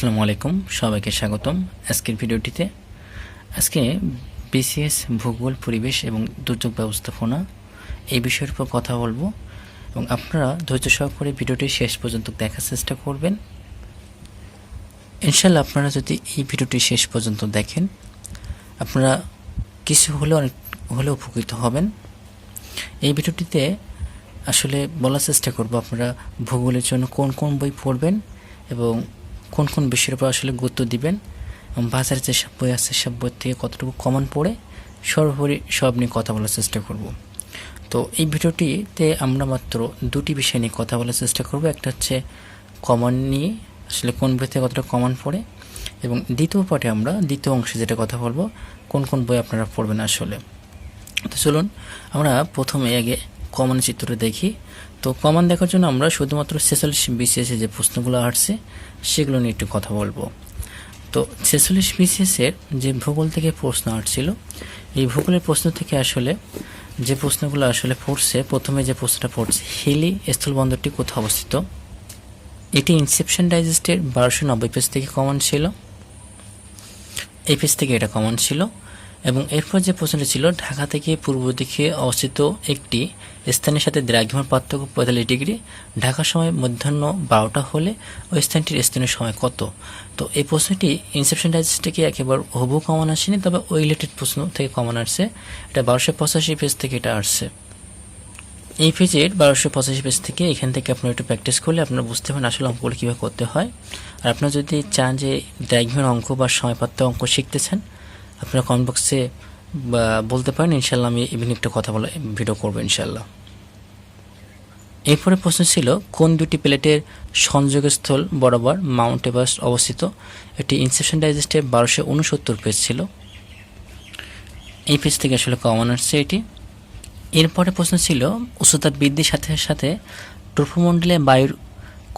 আসসালামু আলাইকুম, সবাইকে স্বাগতম আজকের ভিডিওটিতে। আজকে বিসিএস ভূগোল, পরিবেশ এবং দুর্যোগ ব্যবস্থাপনা এই বিষয়ের উপর কথা বলব এবং আপনারা ধৈর্য সহকারে ভিডিওটি শেষ পর্যন্ত দেখার চেষ্টা করবেন। ইনশাল্লাহ আপনারা যদি এই ভিডিওটি শেষ পর্যন্ত দেখেন, আপনারা কিছু হলেও অনেক হলেও উপকৃত হবেন। এই ভিডিওটিতে আসলে বলার চেষ্টা করব আপনারা ভূগোলের জন্য কোন কোন বই পড়বেন এবং কোন কোন বিষয়ের উপর আসলে গুরুত্ব দিবেন এবং বাজারে যেসব বই আছে, সব বই থেকে কতটুকু কমন পড়ে, সর্বোপরি সব নিয়ে কথা বলার চেষ্টা করব। তো এই ভিডিওটিতে আমরা মাত্র দুটি বিষয় নিয়ে কথা বলার চেষ্টা করব। একটা হচ্ছে কমন নিয়ে, আসলে কোন বই থেকে কতটা কমন পড়ে এবং দ্বিতীয় পার্টে আমরা দ্বিতীয় অংশে যেটা কথা বলব, কোন কোন বই আপনারা পড়বেন আসলে। তো চলুন, আমরা প্রথমে আগে কমন চিত্রটা দেখি। তো কমন দেখার জন্য আমরা শুধুমাত্র ছেচল্লিশ বিসিএসে যে প্রশ্নগুলো আসছে সেগুলো নিয়ে একটু কথা বলব। তো ছেচল্লিশ বিসিএসের যে ভূগোল থেকে প্রশ্ন আসছিল, এই ভূগোলের প্রশ্ন থেকে আসলে যে প্রশ্নগুলো আসলে পড়ছে, প্রথমে যে প্রশ্নটা পড়ছে, হিলি স্থলবন্দরটি কোথাও অবস্থিত? এটি ইনসেপশন ডাইজেস্টের বারোশো নব্বই পেজ থেকে কমন ছিল। এই পেজ থেকে এটা কমন ছিল। এবং এরপর যে প্রশ্নটি ছিল, ঢাকা থেকে পূর্ব দিকে অবস্থিত একটি স্থানের সাথে দ্রাঘিমার পার্থক্য পঁয়তাল্লিশ ডিগ্রি। ঢাকার সময় মধ্যাহ্ন বারোটা হলে ওই স্থানটির স্থানীয় সময় কত? তো এই প্রশ্নটি ইনসেপশন ডাইজেস্ট থেকে একেবারে হবু কমন আসেনি, তবে ওই রিলেটেড প্রশ্ন থেকে কমন আসছে। এটা বারোশো পঁচাশি পেজ থেকে এটা আসছে। এই পেজের বারোশো পঁচাশি পেজ থেকে এখান থেকে আপনারা একটু প্র্যাকটিস করলে আপনারা বুঝতে পারেন আসলে অঙ্কগুলো কীভাবে করতে হয়। আর আপনারা যদি চান যে দ্রাঘিমার অঙ্ক বা সময়পাত্র অঙ্ক শিখতেছেন আপনারা কমেন্ট বক্সে বলতে পারেন ইনশাল্লাহ আমি ইভিনিং একটা কথা বলে ভিডিও করব ইনশাল্লাহ এরপরে প্রশ্ন ছিল, কোন দুটি প্লেটের সংযোগস্থল বরাবর মাউন্ট এভারেস্ট অবস্থিত? এটি ইনসেপশন ডাইজেস্টে বারোশো উনসত্তর পেজ ছিল। এই পেজ থেকে আসলে কমন আসছে এটি। এরপরে প্রশ্ন ছিল উচ্চতা বৃদ্ধির সাথে সাথে ট্রোফোমন্ডলে বায়ুর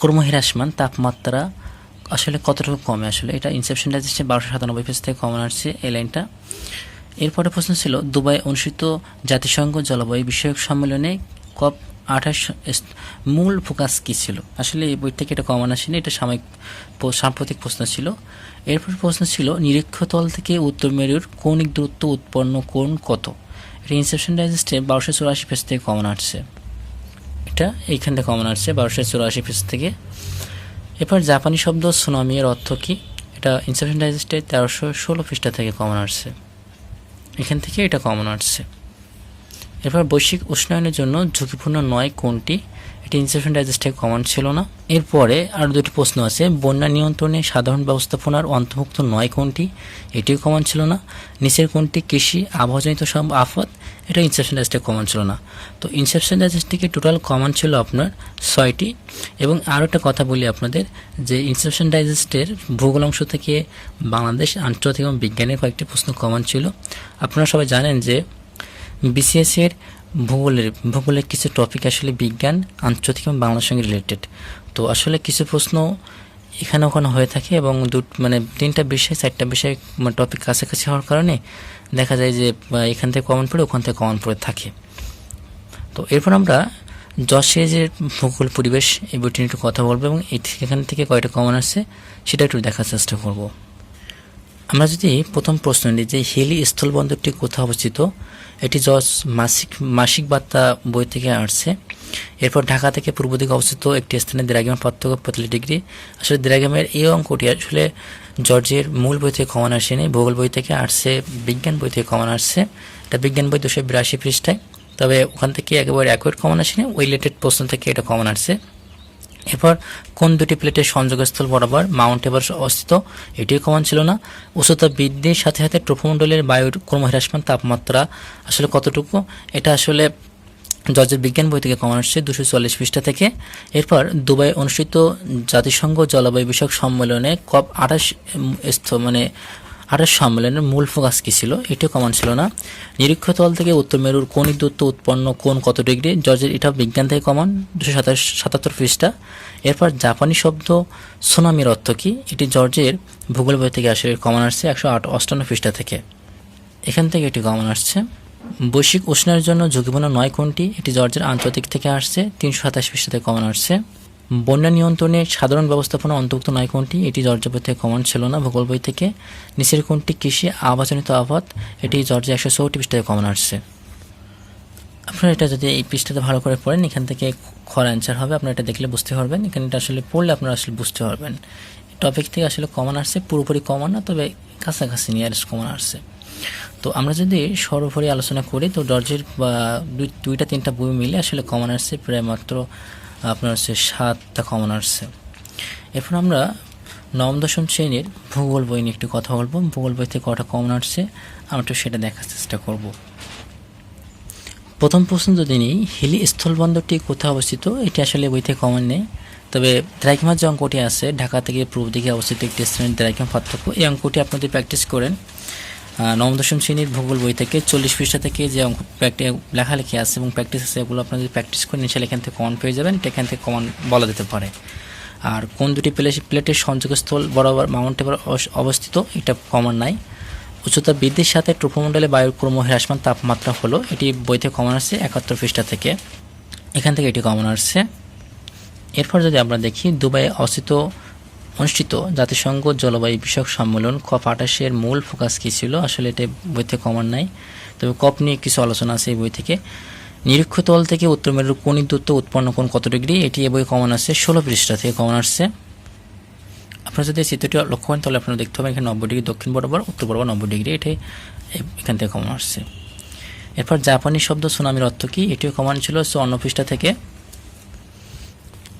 কর্মহ্রাসমান তাপমাত্রা আসলে কতটুকু কমে? আসলে এটা ইনসেপশন ডাইজেস্টে বারোশো সাতানব্বই পেজ থেকে কমন আসছে এই লাইনটা। এরপরে প্রশ্ন ছিল, দুবাই অনুষ্ঠিত জাতিসংঘ জলবায়ু বিষয়ক সম্মেলনে কপ আঠাশ মূল ফোকাস কী ছিল? আসলে এই বই থেকে এটা কমন আসেনি, এটা সাময়িক সাম্প্রতিক প্রশ্ন ছিল। এরপর প্রশ্ন ছিল, নিরীক্ষতল থেকে উত্তর মেরুর কৌণিক দূরত্ব উৎপন্ন কোণ কত? এটা ইনসেপশন ডাইজেস্টে বারোশো চুরাশি পেজ থেকে কমন আসছে। এটা এইখান থেকে কমন আসছে, বারোশো চুরাশি পেজ থেকে। এরপর জাপানি শব্দ সুনামি এর অর্থ কী? এটা ইনসেপশন ডাইজেস্টে তেরোশো ষোলো পৃষ্ঠা থেকে কমন আসছে। এখান থেকে এটা কমন আসছে। এরপর বৈশ্বিক উষ্ণায়নের জন্য ঝুঁকিপূর্ণ নয় কোনটি? এটি ইনসেপশন ডাইজেস্টে কমন ছিল না। এরপরে আরও দুটি প্রশ্ন আছে। বন্যা নিয়ন্ত্রণে সাধারণ ব্যবস্থাপনার অন্তর্ভুক্ত নয় কোনটি? এটিও কমন ছিল না। নিচের কোনটি? কৃষি, আবহাওয়াজনিত সব আফত। এটা ইনসেপশন ডাইজেস্টে কমন ছিল না। তো ইনসেপশন ডাইজেস্ট থেকে টোটাল কমন ছিল আপনার ছয়টি। এবং আরও একটা কথা বলি আপনাদের, যে ইনসেপশন ডাইজেস্টের ভূগোল অংশ থেকে বাংলাদেশ, আন্তর্জাতিক এবং বিজ্ঞানের কয়েকটি প্রশ্ন কমন ছিল। আপনারা সবাই জানেন যে বিসিএস এর ভূগোলের ভূগোলের কিছু টপিক আসলে বিজ্ঞান আন্তর্জাতিক এবং বাংলার সঙ্গে রিলেটেড তো আসলে কিছু প্রশ্ন এখানে ওখানে হয়ে থাকে এবং দু মানে তিনটা বিষয়, চারটা বিষয় টপিক কাছাকাছি হওয়ার কারণে দেখা যায় যে এখান থেকে কমন পড়ে, ওখান থেকে কমন পড়ে থাকে। তো এরপর আমরা যশে যে ভূগোল পরিবেশ, এই বইটি নিয়ে একটু কথা বলব এবং এখান থেকে কয়টা কমন আসছে সেটা একটু দেখার চেষ্টা করব। আমরা যদি প্রথম প্রশ্ন নিই যে হিলি স্থলবন্দরটি কোথায় অবস্থিত, এটি জজ মাসিক মাসিক বার্তা বই থেকে আসছে। এরপর ঢাকা থেকে পূর্ব দিকে অবস্থিত একটি স্থানে দ্রাঘিমার পার্থক্য পঁয়তাল্লিশ ডিগ্রি। আসলে দ্রাঘিমের এই অঙ্কটি আসলে জর্জের মূল বই থেকে কমন আসেনি, ভূগোল বই থেকে আসছে, বিজ্ঞান বই থেকে কমন আসছে। এটা বিজ্ঞান বই দুশো বিরাশি পৃষ্ঠায়। তবে ওখান থেকে একেবারে অ্যাকুয়েট কমন আসেনি ওই রিলেটেড প্রশ্ন থেকে এটা কমন আসছে। এরপর কোন দুটি প্লেটের সংযোগস্থল বরাবর মাউন্ট এভারেস্ট অবস্থিত? এটিও কমন ছিল না। উচ্চতা বৃদ্ধির সাথে সাথে ট্রোফোমণ্ডলের বায়ুর ক্রমহ্রাসমান তাপমাত্রা আসলে কতটুকু? এটা আসলে জর্জের বিজ্ঞান বই থেকে কমন আসছে দুশো চল্লিশ পৃষ্ঠা থেকে। এরপর দুবাই অনুষ্ঠিত জাতিসংঘ জলবায়ু বিষয়ক সম্মেলনে কপ আঠাশ মানে আঠাশ সম্মেলনের মূল ফোকাস কী ছিল? এটিও কমন ছিল না। নিরীক্ষতল থেকে উত্তর মেরুর কৌণিক দূরত্ব উৎপন্ন কোন কত ডিগ্রি? জর্জের এটা বিজ্ঞান থেকে কমন দুশো সাতাশ, সাতাত্তর পৃষ্ঠা। এরপর জাপানি শব্দ সুনামির অর্থ কী? এটি জর্জের ভূগোল বই থেকে আসলে কমন আসছে একশো আট, অষ্টান্ন পৃষ্ঠা থেকে। এখান থেকে এটি কমন আসছে। বৈশ্বিক উষ্ণের জন্য ঝুঁকিপূর্ণ নয় কোনটি? এটি জর্জের আন্তর্জাতিক থেকে আসছে, তিনশো সাতাশ পৃষ্ঠা থেকে কমন আসছে। বন্যা নিয়ন্ত্রণে সাধারণ ব্যবস্থাপনা অন্তর্ভুক্ত নয় কোনটি? এটি জর্জ থেকে কমন ছিল না, ভূগোল বই থেকে। নিচের কোনটি কৃষি আবাসজনিত আবাদ? এটি জর্জে একশো চৌটি পৃষ্ঠাতে কমন আসছে। আপনারা এটা যদি এই পৃষ্ঠাতে ভালো করে পড়েন, এখান থেকে খর অ্যান্সার হবে। আপনারা এটা দেখলে বুঝতে পারবেন। এখানে এটা আসলে পড়লে আপনারা আসলে বুঝতে পারবেন। টপিক থেকে আসলে কমন আসছে, পুরোপুরি কমন না, তবে কাছাকাছি নিয়ারেস্ট কমন আসছে। তো আমরা যদি সর্বোপরি আলোচনা করি, তো দুই, দুইটা, তিনটা বই মিলে আসলে কমন আসছে প্রায় মাত্র আপনার হচ্ছে সাতটা কমন আসছে। এরপর আমরা নবম, দশম শ্রেণির ভূগোল বই নিয়ে একটু কথা বলব। ভূগোল বই থেকে কটা কমন আসছে, আমরা একটু সেটা দেখার চেষ্টা করব। প্রথম প্রশ্ন যদি নিই, হিলি স্থলবন্দরটি কোথায় অবস্থিত? এটি আসলে বই থেকে কমন নেই। তবে দ্রাঘিমার যে অঙ্কটি আছে, ঢাকা থেকে পূর্ব দিকে অবস্থিত একটি স্থানের দ্রাঘিমা পার্থক্য। এই অঙ্কটি আপনাদের প্র্যাকটিস করেন। নবম, দশম শ্রেণির ভূগোল বই থেকে চল্লিশ পৃষ্ঠা থেকে যে অঙ্ক লেখালেখি আছে এবং প্র্যাকটিস আছে, এগুলো আপনারা যদি প্র্যাকটিস করেন ইনশাল্লাহ এখান থেকে কমন পেয়ে যাবেন, এটা এখান থেকে কমন বলা যেতে পারে। আর কোন দুটি প্লেট, প্লেটের সংযোগস্থল বরাবর মাউন্ট এভার অবস্থিত, এটা কমন নাই। উচ্চতা বৃদ্ধির সাথে ট্রোপোমণ্ডলে বায়ুর ক্রম হ্রাসমান তাপমাত্রা হলো, এটি বইতে কমন আসছে একাত্তর পৃষ্ঠা থেকে। এখান থেকে এটি কমন আসছে। এরপর যদি আমরা দেখি, দুবাইয়ে অবস্থিত অনুষ্ঠিত জাতিসংঘ জলবায়ু বিষয়ক সম্মেলন কপ আটাশের মূল ফোকাস কী ছিল? আসলে এটা বইতে কমন নাই। তবে কপ নিয়ে কিছু আলোচনা আছে এই বই থেকে। নিরীক্ষতল থেকে উত্তর মেরুর কোণিক দূরত্ব উৎপন্ন কোণ কত ডিগ্রি? এটি এ বই কমন আসছে ষোলো পৃষ্ঠা থেকে কমন আসছে। আপনারা যদি চিত্রটি লক্ষ্য করেন, তাহলে আপনারা দেখতে পাবেন এখানে নব্বই ডিগ্রি দক্ষিণ বরাবর, উত্তর বরাবর নব্বই ডিগ্রি। এটাই এ- এখান থেকে কমন আসছে। এরপর জাপানি শব্দ সুনামির অর্থ কী? এটিও কমন ছিল। চুয়ান্ন পৃষ্ঠা থেকে,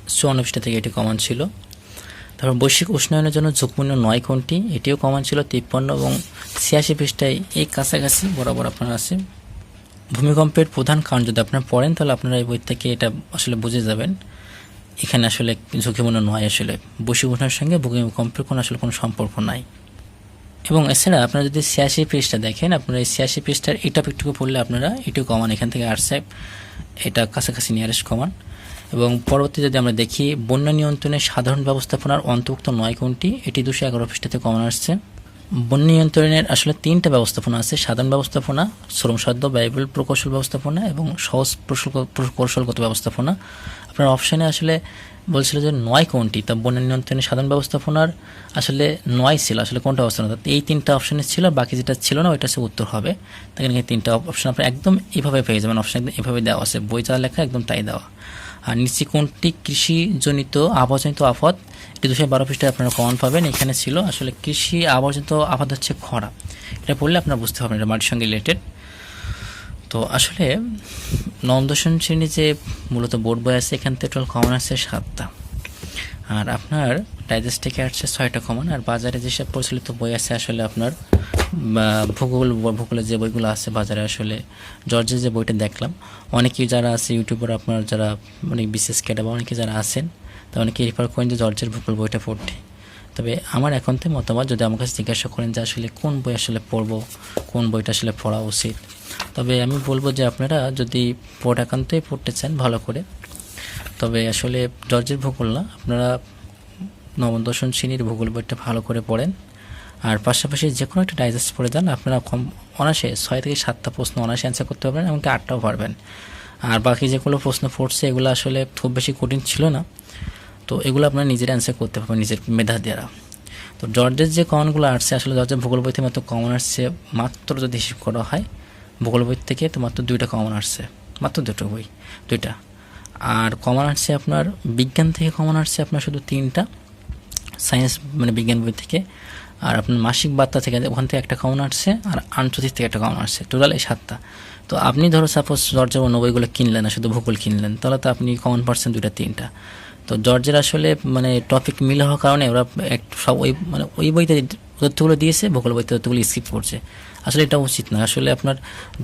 চুয়ান্ন পৃষ্ঠা থেকে এটি কমন ছিল। তারপর বৈশ্বিক উষ্ণায়নের জন্য ঝুঁকপূর্ণ নয় কোনটি? এটিও কমন ছিল তিপ্পান্ন এবং ছিয়াশি পৃষ্ঠায় এই কাছাকাছি বরাবর আপনার আছে। ভূমিকম্পের প্রধান কারণ যদি আপনারা পড়েন, তাহলে আপনারা এই বই থেকে এটা আসলে বুঝে যাবেন। এখানে আসলে ঝুঁকিপূর্ণ নয় আসলে। বৈশ্বিক উষ্ণায়নের সঙ্গে ভূমিকম্পের কোনো আসলে কোনো সম্পর্ক নাই। এবং এছাড়া আপনারা যদি ছিয়াশি পৃষ্ঠা দেখেন, আপনারা এই ছিয়াশি পৃষ্ঠার এই টপিকটুকু পড়লে আপনারা এটুকু কমান। এখান থেকে আসছে এটা কাছাকাছি নিয়ারেস্ট কমান। এবং পরবর্তী যদি আমরা দেখি, বন্যা নিয়ন্ত্রণের সাধারণ ব্যবস্থাপনার অন্তর্ভুক্ত নয় কোনটি, এটি দুশো এগারো পৃষ্ঠাতে কমন আসছে। বন্যা নিয়ন্ত্রণের আসলে তিনটা ব্যবস্থাপনা আছে, সাধারণ ব্যবস্থাপনা শ্রমসাধ্য ব্যয়বহুল প্রকৌশল ব্যবস্থাপনা এবং সহজ প্রকৌশল- প্রকৌশলগত ব্যবস্থাপনা। আপনার অপশানে আসলে বলছিল যে নয় কোনটি, তা বন্যা নিয়ন্ত্রণের সাধারণ ব্যবস্থাপনার আসলে নয় ছিল, আসলে কোনটা অবস্থান অর্থাৎ এই তিনটা অপশানে ছিল, বাকি যেটা ছিল না, ওইটা উত্তর হবে। তাই তিনটা অপশান আপনি একদম এভাবে পেয়ে যাবেন, অপশান একদম এভাবে দেওয়া আছে, বই যা লেখা একদম তাই দেওয়া। আর নিচে কোনটি কৃষিজনিত আবহাওয়াজনিত আফত। এটি দুশো বারো পৃষ্ঠায় আপনারা কমন পাবেন। এখানে ছিল আসলে কৃষি আবহাওয়াজনিত আফত হচ্ছে খরা। এটা পড়লে আপনারা বুঝতে পারবেন এটা মাটির সঙ্গে রিলেটেড তো আসলে নবম দশম শ্রেণি যে মূলত বোর্ড বই আছে, এখান থেকে টোটাল কমন আছে সাতটা। আর আপনার ডাইজেস্ট থেকে আসছে ছয়টা কমন আর বাজারে যেসব প্রচলিত বই আছে, আসলে আপনার ভূগোল, ভূগোলের যে বইগুলো আছে বাজারে আসলে, জর্জের যে বইটা দেখলাম, অনেকেই যারা আছে ইউটিউবার, আপনার যারা অনেক বিশেষ ক্যাডা বা অনেকে যারা আছেন, তা অনেকে রেফার করেন যে জর্জের ভূগোল বইটা পড়তে। তবে আমার এখন থেকে মতামত, যদি আমার কাছে জিজ্ঞাসা করেন যে আসলে কোন বই আসলে পড়ব, কোন বইটা আসলে পড়া উচিত, তবে আমি বলব যে আপনারা যদি পড় একান্তই পড়তে চান ভালো করে, তবে আসলে জর্জের ভূগোল না, আপনারা নবম দশম শ্রেণির ভূগোল বইটা ভালো করে পড়েন। আর পাশাপাশি যে কোনো একটা ডাইজেস্ট পড়ে দেন আপনারা কম অনাসে ছয় থেকে সাতটা প্রশ্ন অনাসে অ্যান্সার করতে পারবেন এমনকি আটটাও পারবেন। আর বাকি যেগুলো প্রশ্ন পড়ছে, এগুলো আসলে খুব বেশি কঠিন ছিল না। তো এগুলো আপনারা নিজের অ্যান্সার করতে পারবেন, নিজের মেধা দ্বারা। তো জর্জের যে কমনগুলো আসছে, আসলে জর্জের ভূগোল বই থেকে মাত্র কমন আসছে, মাত্র যদি হিসেব করা হয়, ভূগোল বই থেকে তো মাত্র দুইটা কমন আসছে, মাত্র দুটো বই, দুইটা। আর কমন আসছে আপনার, বিজ্ঞান থেকে কমন আসছে আপনার শুধু তিনটা সায়েন্স মানে বিজ্ঞান বই থেকে। আর আপনার মাসিক বার্তা থেকে ওখান থেকে একটা কমন আসছে, আর আন্তর্জাতিক থেকে একটা কমন আসছে টোটাল এই সাতটা। তো আপনি ধরো সাপোজ জর্জের বইগুলো কিনলেন না, শুধু ভূগোল কিনলেন, তাহলে তো আপনি কমন পাচ্ছেন দুইটা, তিনটা। তো জর্জের আসলে মানে টপিক মিল হওয়ার কারণে ওরা এক, সব ওই মানে ওই বইতে তথ্যগুলো দিয়েছে, ভূগোল বইতে তথ্যগুলো স্কিপ করছে। আসলে এটা উচিত না। আসলে আপনার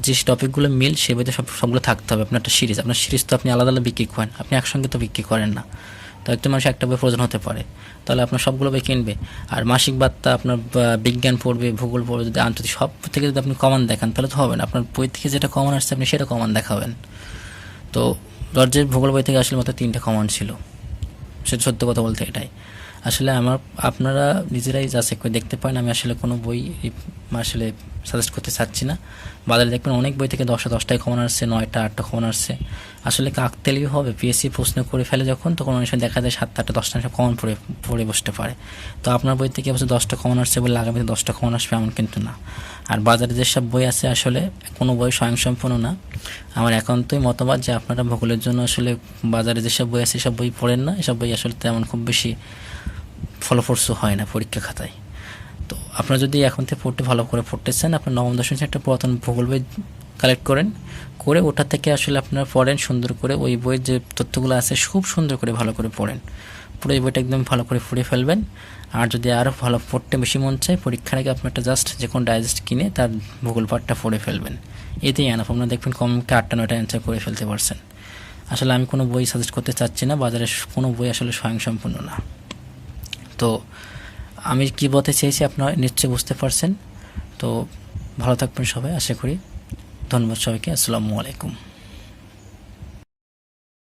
যে টপিকগুলো মিল, সে বইতে সব, সবগুলো থাকতে হবে। আপনার একটা সিরিজ আপনার সিরিজ তো আপনি আলাদা আলাদা বিক্রি করেন। আপনি একসঙ্গে তো বিক্রি করেন না। তো একটা মানুষ একটা বই প্রয়োজন হতে পারে। তাহলে আপনার সবগুলো বই কিনবে? আর মাসিক বার্তা আপনার বিজ্ঞান পড়বে, ভূগোল পড়বে, যদি আন্তর্জাতিক সব থেকে যদি আপনি কমান দেখান, তাহলে তো হবে না। আপনার বই থেকে যেটা কমন আসছে, আপনি সেটা কমান দেখাবেন। তো জর্জের ভূগোল বই থেকে আসলে মতো তিনটা কমন ছিল। সেটা সত্য কথা বলতে এটাই। আসলে আমার, আপনারা নিজেরাই যাচাই করে দেখতে পারেন, আমি আসলে কোনো বই আসলে সাজেস্ট করতে চাচ্ছি না। বাজারে দেখবেন অনেক বই থেকে দশটা, দশটায় কমন আসছে, নয়টা, আটটা কমন আসছে। আসলে কাকতেলেই হবে পিএসসি প্রশ্ন করে ফেলে যখন, তখন অনেক সময় দেখা যায় সাতটা আটটা, দশটা সব কমন পড়ে পড়ে বসতে পারে। তো আপনার বই থেকে অবশ্যই দশটা কমন আসছে বলে আগামীতে দশটা কমন আসবে এমন কিন্তু না। আর বাজারে যেসব বই আছে আসলে কোনো বই স্বয়ংসম্পূর্ণ না। আমার একান্তই মতবাদ যে আপনারা ভূগোলের জন্য আসলে বাজারে যেসব বই আছে সেসব বই পড়েন না। এসব বই আসলে তেমন খুব বেশি ফলপ্রসূ হয় না পরীক্ষা খাতায়। তো আপনারা যদি এখন থেকে পড়তে ভালো করে পড়তে চান আপনার নবম দশম একটা পুরাতন ভূগোল বই কালেক্ট করেন, করে ওটা থেকে আসলে আপনারা পড়েন, সুন্দর করে ওই বইয়ের যে তথ্যগুলো আছে খুব সুন্দর করে ভালো করে পড়েন। পুরো এই বইটা একদম ভালো করে পড়ে ফেলবেন। আর যদি আরও ভালো পড়তে বেশি মন চায়, পরীক্ষার আগে আপনি একটা জাস্ট যে কোনো ডাইজেস্ট কিনে তার ভূগোল পাঠটা পড়ে ফেলবেন। এতেই আনাফ আপনারা দেখবেন কমকে আটটা নয়টা অ্যান্সার করে ফেলতে পারছেন। আসলে আমি কোনো বই সাজেস্ট করতে চাচ্ছি না, বাজারে কোনো বই আসলে স্বয়ংসম্পূর্ণ না। তো আমি কি বলতে চেয়েছি আপনারা নিশ্চয়ই বুঝতে পারছেন। তো ভালো থাকবেন সবাই, আশা করি। ধন্যবাদ সবাইকে, আসসালামু আলাইকুম।